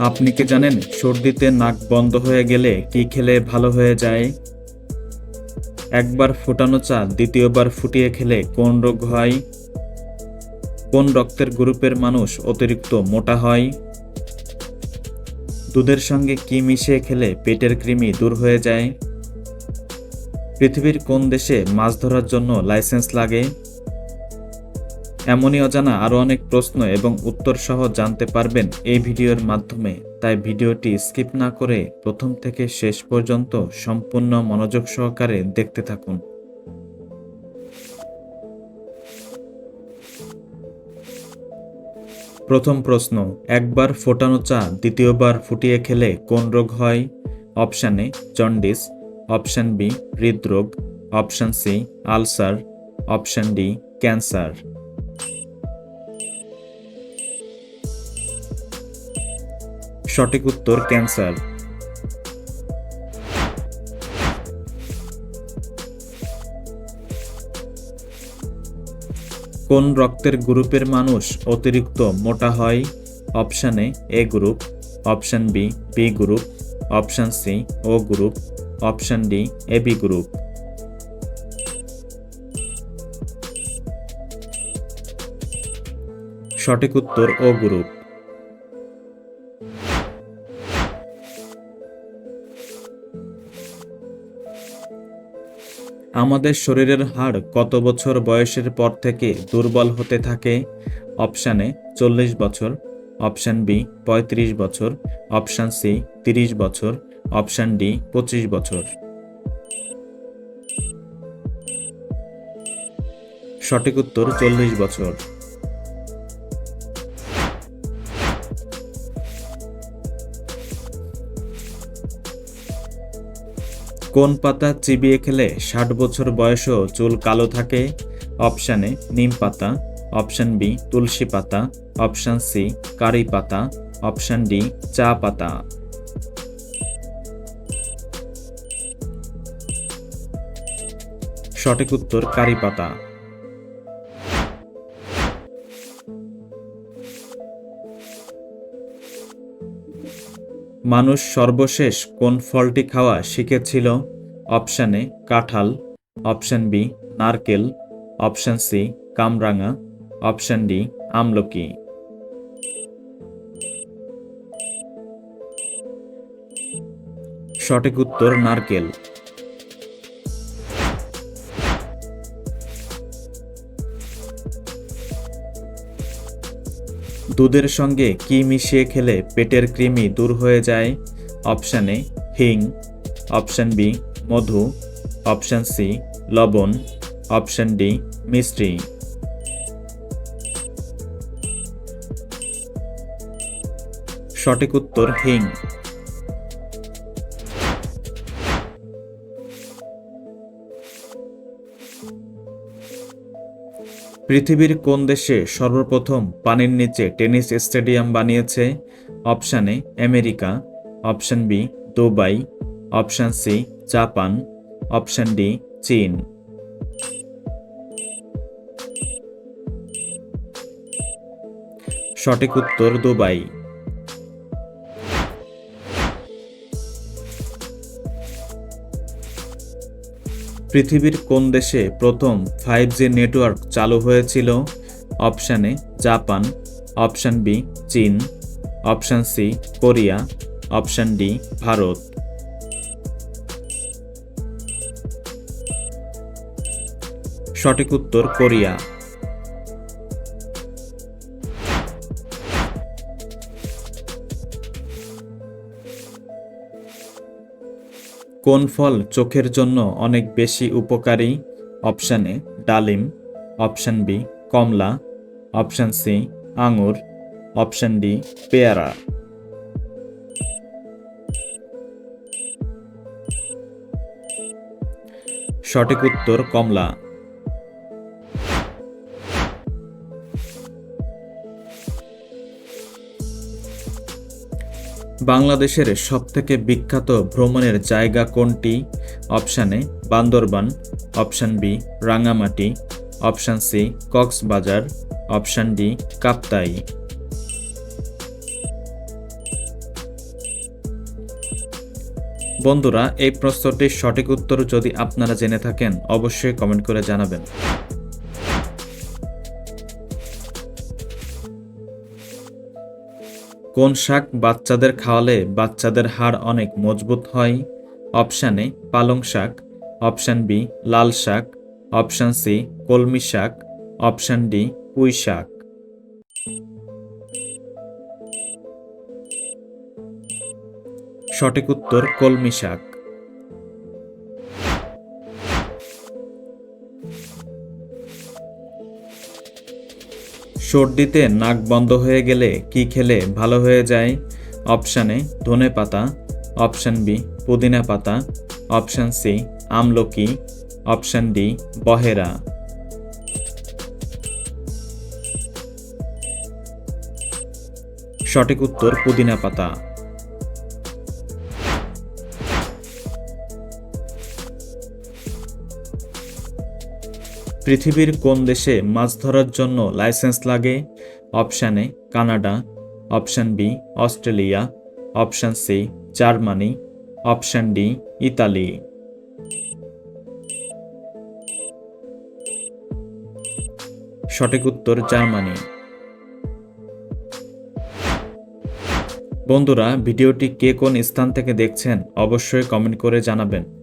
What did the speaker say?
আপনি কি জানেন সর্দিতে নাক বন্ধ হয়ে গেলে কি খেলে ভালো হয়ে যায়? একবার ফোটানো চা দ্বিতীয়বার ফুটিয়ে খেলে কোন রোগ হয়? কোন রক্তের গ্রুপের মানুষ অতিরিক্ত মোটা হয়? দুধের সঙ্গে কি মিশিয়ে খেলে পেটের কৃমি দূর হয়ে যায়? পৃথিবীর কোন দেশে মাছ ধরার জন্য লাইসেন্স লাগে? এমনই অজানা আরও অনেক প্রশ্ন এবং উত্তর সহ জানতে পারবেন এই ভিডিওর মাধ্যমে। তাই ভিডিওটি স্কিপ না করে প্রথম থেকে শেষ পর্যন্ত সম্পূর্ণ মনোযোগ সহকারে দেখতে থাকুন। প্রথম প্রশ্ন, একবার ফোটানো চা দ্বিতীয়বার ফুটিয়ে খেলে কোন রোগ হয়? Option A, jaundice, option B, হৃদরোগ, option C, ulcer, option D, cancer. সঠিক উত্তর ক্যান্সার। কোন রক্তের গ্রুপের মানুষ অতিরিক্ত মোটা হয়? Option A group, option B B group, option C, O group, option D, A, B group. সঠিক উত্তর ও গ্রুপ। আমাদের শরীরের হাড় কত বছর বয়সের পর থেকে দুর্বল হতে থাকে? অপশানে চল্লিশ বছর। অপশান বি, পঁয়ত্রিশ বছর। অপশান সি, তিরিশ বছর। অপশান ডি, পঁচিশ বছর। সঠিক উত্তর, চল্লিশ বছর। কোন পাতা চিবিয়ে খেলে ষাট বছর বয়সেও চুল কালো থাকে? অপশানে নিম পাতা। অপশান বি, তুলসী পাতা। অপশান সি, কারি পাতা। অপশান ডি, চা পাতা। সঠিক উত্তর, কারি পাতা। মানুষ সর্বশেষ কোন ফলটি খাওয়া শিখেছিল? অপশান এ, কাঁঠাল। অপশান বি, নারকেল। অপশান সি, কামরাঙা। অপশান ডি, আমলকি। সঠিক উত্তর নারকেল। দুধের সঙ্গে কি মিশিয়ে খেলে পেটের কৃমি দূর হয়ে যায়? অপশান এ, হিং। অপশান বি, মধু। অপশান সি, লবণ। অপশান ডি, মিষ্টি। সঠিক উত্তর হিং। পৃথিবীর কোন দেশে সর্বপ্রথম পানির নিচে টেনিস স্টেডিয়াম বানিয়েছে? Option A, America. Option B, Dubai. Option C, Japan. Option D, চীন। সঠিক উত্তর দুবাই। পৃথিবীর কোন দেশে প্রথম ফাইভ জি নেটওয়ার্ক চালু হয়েছিল? Option A, Japan, option B, চীন, option C, Korea, option D, Bharat. সঠিক উত্তর কোরিয়া। কোন ফল চোখের জন্য অনেক বেশি উপকারী? অপশান এ, ডালিম। অপশান বি, কমলা। অপশান সি, আঙুর। অপশান ডি, পেয়ারা। সঠিক উত্তর কমলা। বাংলাদেশের সবথেকে বিখ্যাত ভ্রমণের জায়গা কোনটি? Option A Bandarban, option B, Rangamati, option C, Cox's Bazar, option D, Kaptai. বন্ধুরা, এই প্রশ্নটির সঠিক উত্তর যদি আপনারা জেনে থাকেন, অবশ্যই কমেন্ট করে জানাবেন। কোন শাক বাচ্চাদের খাওয়ালে বাচ্চাদের হাড় অনেক মজবুত হয়? অপশান এ, পালং শাক। অপশান বি, লাল শাক। অপশান সি, কলমি শাক। অপশান ডি, পুঁই শাক। সঠিক উত্তর কলমি শাক। সর্দিতে নাক বন্ধ হয়ে গেলে কি খেলে ভালো হয়ে যায়? অপশানে ধনে পাতা। অপশান বি, পুদিনা পাতা। অপশান সি, আমলকি। অপশান ডি, বহেরা। সঠিক উত্তর, পুদিনা পাতা। পৃথিবীর কোন দেশে মাছ ধরার জন্য লাইসেন্স লাগে? Option A, Canada. Option B, Australia. Option C, Germany. Option D, Italy. সঠিক উত্তর, জার্মানি। বন্ধুরা, ভিডিওটি কে কোন স্থান থেকে দেখছেন অবশ্যই কমেন্ট করে জানাবেন।